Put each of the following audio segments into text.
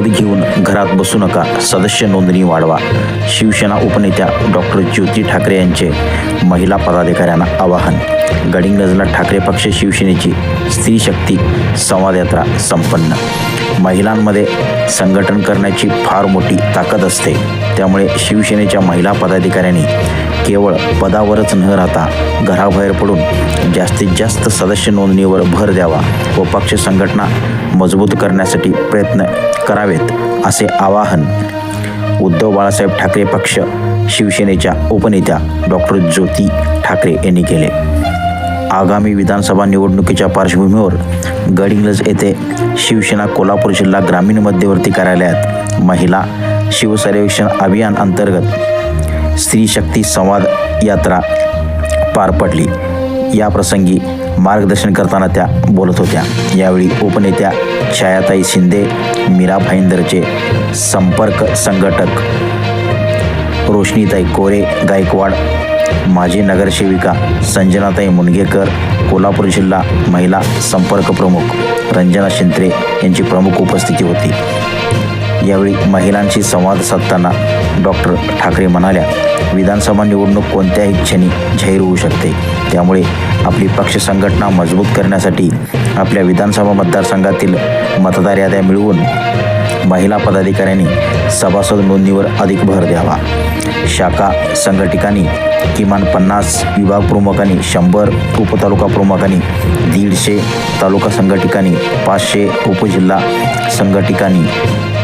पद घेऊन घरात बसू नका. सदस्य नोंदणी वाढवा. शिवसेना उपनेत्या डॉक्टर ज्योती ठाकरे यांचे महिला पदाधिकाऱ्यांना आवाहन. गडिंग्लजला ठाकरे पक्ष शिवसेनेची स्त्री शक्ती संवाद यात्रा संपन्न. महिलांमध्ये संघटन करण्याची फार मोठी ताकद असते. त्यामुळे शिवसेनेच्या महिला पदाधिकाऱ्यांनी केवळ पदावरच न राहता घराबाहेर पडून जास्तीत जास्त सदस्य नोंदणीवर भर द्यावा व पक्ष संघटना मजबूत करण्यासाठी प्रयत्न करावेत असे आवाहन उद्धव बाळासाहेब ठाकरे पक्ष शिवसेनेच्या उपनेत्या डॉक्टर ज्योती ठाकरे यांनी केले. आगामी विधानसभा निवडणुकीच्या पार्श्वभूमीवर गडिंग्लज येथे शिवसेना कोल्हापूर जिल्हा ग्रामीण मध्यवर्ती कार्यालयात महिला शिवसर्वेक्षण अभियान अंतर्गत स्त्री शक्ती संवाद यात्रा पार पडली. या प्रसंगी मार्गदर्शन करताना त्या बोलत होत्या. यावेळी उपनेत्या छायाताई शिंदे मीरा भाईंदरचे संपर्क संघटक रोशनीताई कोरे गायकवाड माजी नगरसेविका संजनाताई मुणगेकर कोल्हापूर जिल्हा महिला संपर्क प्रमुख रंजना शिंत्रे यांची प्रमुख उपस्थिती होती. यावेळी महिलांशी संवाद साधताना डॉक्टर ठाकरे म्हणाल्या विधानसभा निवडणूक कोणत्याही क्षणी जाहीर होऊ शकते. त्यामुळे आपली पक्ष संघटना मजबूत करण्यासाठी आपल्या विधानसभा मतदारसंघातील मतदार याद्या मिळवून महिला पदाधिकाऱ्यांनी सभासद नोंदणीवर अधिक भर द्यावा. शाखा संघटिकांनी किमान पन्नास विभाग प्रमुखांनी शंभर उपतालुका प्रमुखांनी दीडशे तालुका संघटिकांनी पाचशे उपजिल्हा संघटिकांनी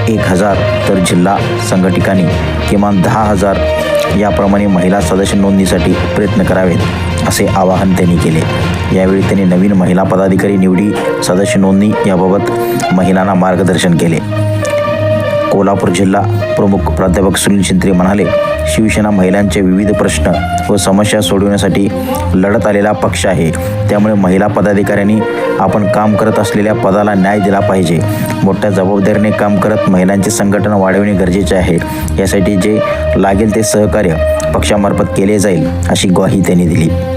एक हजार तर जिल्हा संघटिकांनी किमान दहा हजार याप्रमाणे महिला सदस्य नोंदणीसाठी प्रयत्न करावेत असे आवाहन त्यांनी केले. यावेळी त्यांनी नवीन महिला पदाधिकारी निवडी सदस्य नोंदणी याबाबत महिलांना मार्गदर्शन केले. कोल्हापूर जिल्हा प्रमुख प्राध्यापक सुनील शिंत्रे म्हणाले शिवसेना महिलांचे विविध प्रश्न व समस्या सोडवण्यासाठी लढत आलेला पक्ष आहे. त्यामुळे महिला पदाधिकाऱ्यांनी आपण काम करत असलेल्या पदाला न्याय दिला पाहिजे. मोठ्या जबाबदारीने काम करत महिलांचे संघटन वाढविणे गरजेचे आहे. यासाठी जे लागेल ते सहकार्य पक्षामार्फत केले जाईल अशी ग्वाही त्यांनी दिली.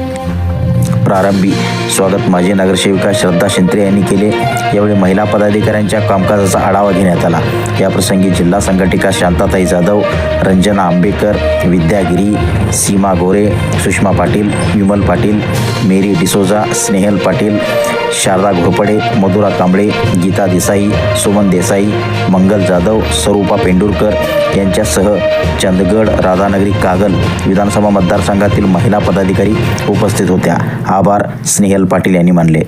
प्रारंभी. स्वागत माजी नगरसेविका श्रद्धा शिंत्रे यांनी केले. यावेळी महिला पदाधिकाऱ्यांच्या कामकाजाचा आढावा घेण्यात आला. याप्रसंगी जिल्हा संघटिका शांताताई जाधव रंजना आंबेकर विद्यागिरी सीमा गोरे सुषमा पाटील विमल पाटील मेरी डिसोजा स्नेहल पाटील शारदा घोरपडे मधुरा कांबळे गीता देसाई सुमन देसाई मंगल जाधव स्वरूपा पेंडुरकर यांच्यासह चंदगड राधानगरी कागल विधानसभा मतदारसंघातील महिला पदाधिकारी उपस्थित होत्या. आभार स्नेहल पाटील यांनी मानले.